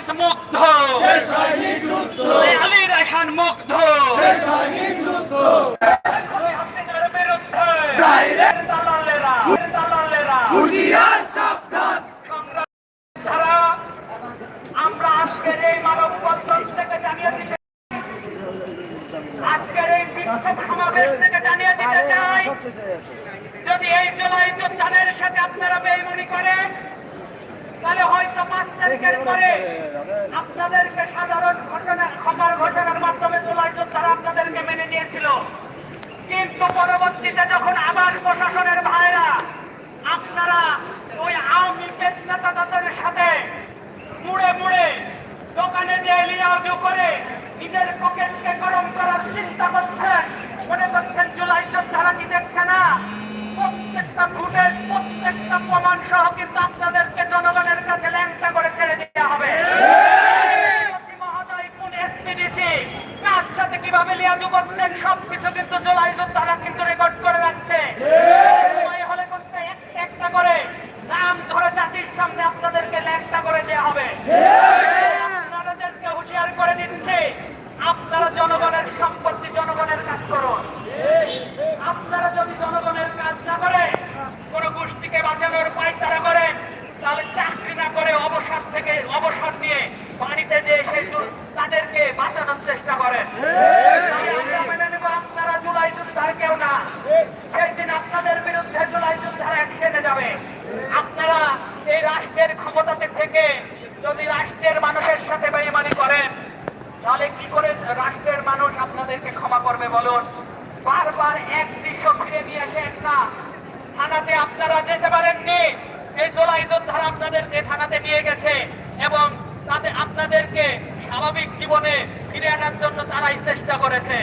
শহীদ মুগ্ধ আলী রেখান মুগ্ধ আমরা আজকের এই মানব থেকে জানিয়ে দিতে আজকের এই জানিয়ে দিতে চাই যদি এই জুলাই যোদ্ধাদের সাথে আপনারা বেইমানি করেন তাহলে হয়তো পাঁচ তারিখের পরে আপনাদেরকে সাধারণ ঘোষণা ক্ষমার ঘোষণার মাধ্যমে জুলাই যোদ্ধারা আপনাদেরকে মেনে নিয়েছিল। কিন্তু পরবর্তীতে যখন আবার প্রশাসনের ভাইরা আপনারা ওই আওয়ামী নেতা তাদের সাথে মুড়ে মুড়ে দোকানে যে লিয়াজু করে নিজের পকেটকে গরম করার চিন্তা করছেন, মনে করছেন জুলাই যোদ্ধারা কি দেখছে না? প্রত্যেকটা ভোটের প্রত্যেকটা প্রমাণ সহ কিন্তু আপনাদেরকে জনগণের কাছে ল্যাংটা করে ছেড়ে দিতে হবে বলছি মহোদয় কোন এসপিডিসি কার সাথে কীভাবে লিয়াজু করছেন সবকিছু কিন্তু জুলাই যোদ্ধারা কিন্তু রেকর্ড করে রাখছে। একটা করে। নাম ধরে জাতির সামনে আপনাদেরকে করে দেওয়া হবে। হুঁশিয়ার করে দিচ্ছে, আপনারা জনগণের সম্পত্তি জনগণের কাজ করুন। আপনারা যদি জনগণের কাজ না করে, কোন গোষ্ঠীকে বাঁচানোর পায়তারা করেন তাহলে চাকরি না করে অবসর থেকে অবসর নিয়ে বাড়িতে যে সেই তাদেরকে বাঁচানোর চেষ্টা করেন তাই আমরা মেনে নেব আপনারা জুলাই যুদ্ধার কেউ না সেই দিন আপনাদের বিরুদ্ধে জুলাই যুদ্ধার অ্যাকশনে যাবে আপনারা এই রাষ্ট্রের ক্ষমতাতে থেকে যদি রাষ্ট্রের মানুষের সাথে বেইমানি করেন, তাহলে কি করে রাষ্ট্রের মানুষ আপনাদেরকে ক্ষমা করবে বলুন? বারবার এক দৃশ্য ফিরে নিয়ে আসেন না। থানাতে আপনারা যেতে পারেননি। এই জোলাই যোদ্ধারা আপনাদেরকে থানাতে নিয়ে গেছে এবং তাতে আপনাদেরকে স্বাভাবিক জীবনে ফিরে আনার জন্য তারাই চেষ্টা করেছে।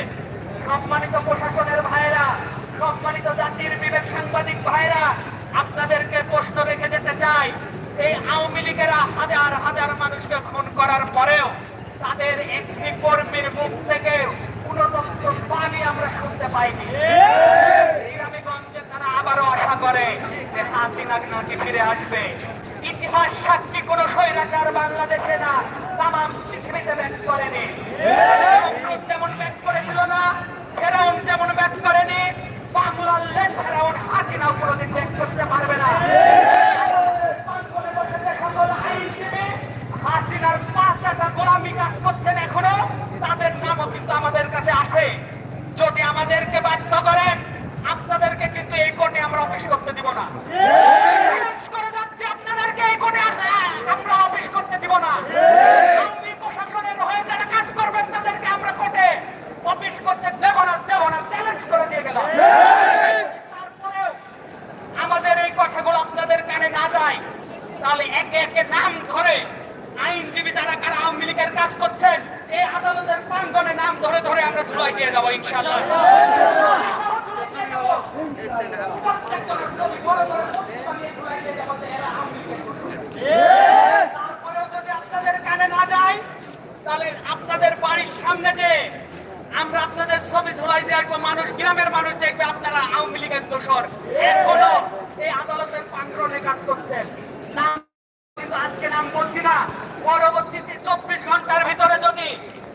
সম্মানিত প্রশাসনের ভাইরা সম্মানিত জাতির বিবেক সাংবাদিক ভাইরা আপনাদেরকে প্রশ্ন রেখে যেতে চাই। এই আওয়ামী লীগেরা হাজার হাজার মানুষকে খুন করার পরেও তাদের একটি কর্মীর মুখ থেকে পানি আমরা শুনতে পাইনি। তারা আবারও আশা করে যে ফিরে আসবে। ইতিহাস সাক্ষী কোন স্বৈরাচার বাংলাদেশে না তাম পৃথিবীতে ব্যক্ত করেনি নমরুদ যেমন ব্যাট করেছিল না ফেরাউন যেমন ব্যাট করেনি বাংলার লেন ফেরাউন হাসিনাও কোনোদিন ব্যাট করতে পারবে না বাংলায় বসে যে সকল আইনজীবী হাসিনার পাঁচটা গোলামি কাজ করছেন এখনও তাদের নামও কিন্তু আমাদের কাছে আসে যদি আমাদেরকে বাধ্য করেন আপনাদেরকে কিন্তু এই কোর্টে আমরা অফিস করতে দিব না চ্যালেঞ্জ করে যাচ্ছি আপনাদেরকে এই কোর্টে আসে আমরা অফিস করতে দিব না আপনি প্রশাসনের হয়ে যারা কাজ করবেন তাদেরকে আমরা কোর্টে অফিস করতে দেব না দেব না চ্যালেঞ্জ করে দিয়ে গেলাম তারপরেও আমাদের এই কথাগুলো আপনাদের কানে না যায় তাহলে একে একে নাম ধরে আইনজীবী যারা কারা আওয়ামী লীগের কাজ করছেন এই আদালতের প্রাঙ্গনে নাম ধরে ধরে আমরা ঝুলাই দিয়ে যাব ইনশাল্লাহ যদি আপনাদের কানে না যায়, তাহলে আপনাদের বাড়ির সামনে যে আমরা আপনাদের ছবি ঝুলাই আসব মানুষ, গ্রামের মানুষ দেখবে, আপনারা আওয়ামী লীগের দোষর। এখনও এই আদালতের প্রাঙ্গনে Hey!